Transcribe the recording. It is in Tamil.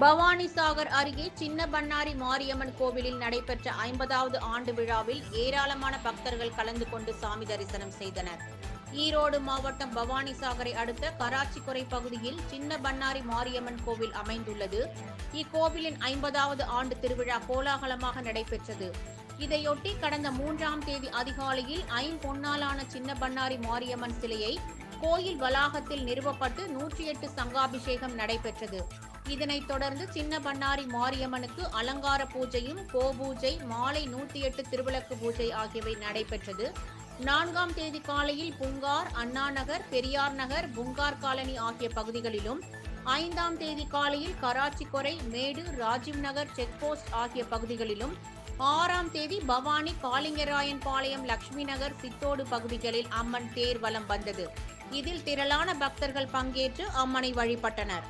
பவானிசாகர் அருகே சின்ன பண்ணாரி மாரியம்மன் கோவிலில் நடைபெற்ற ஐம்பதாவது ஆண்டு விழாவில் ஏராளமான பக்தர்கள் கலந்து கொண்டு சாமி தரிசனம் செய்தனர். ஈரோடு மாவட்டம் பவானிசாகரை அடுத்த கராச்சிக்குறை பகுதியில் சின்ன பண்ணாரி மாரியம்மன் கோவில் அமைந்துள்ளது. இக்கோவிலின் ஐம்பதாவது ஆண்டு திருவிழா கோலாகலமாக நடைபெற்றது. இதையொட்டி கடந்த மூன்றாம் தேதி அதிகாலையில் ஐம்பொன்னாலான சின்ன பண்ணாரி மாரியம்மன் சிலையை கோயில் வளாகத்தில் நிறுவப்பட்டு நூற்றி எட்டு சங்காபிஷேகம் நடைபெற்றது. இதனைத் தொடர்ந்து சின்ன பண்ணாரி மாரியம்மனுக்கு அலங்கார பூஜையும் கோபூஜை மாலை நூத்தி எட்டு திருவிளக்கு பூஜை ஆகியவை நடைபெற்றது. நான்காம் தேதி காலையில் புங்கார் அண்ணா நகர் பெரியார் நகர் புங்கார் காலனி ஆகிய பகுதிகளிலும் ஐந்தாம் தேதி காலையில் கராச்சி கொரை மேடு ராஜீவ் நகர் செக்போஸ்ட் ஆகிய பகுதிகளிலும் ஆறாம் தேதி பவானி காளிங்கராயன் பாளையம் லட்சுமி நகர் சித்தோடு பகுதிகளில் அம்மன் தேர் வலம் வந்தது. இதில் திரளான பக்தர்கள் பங்கேற்று அம்மனை வழிபட்டனர்.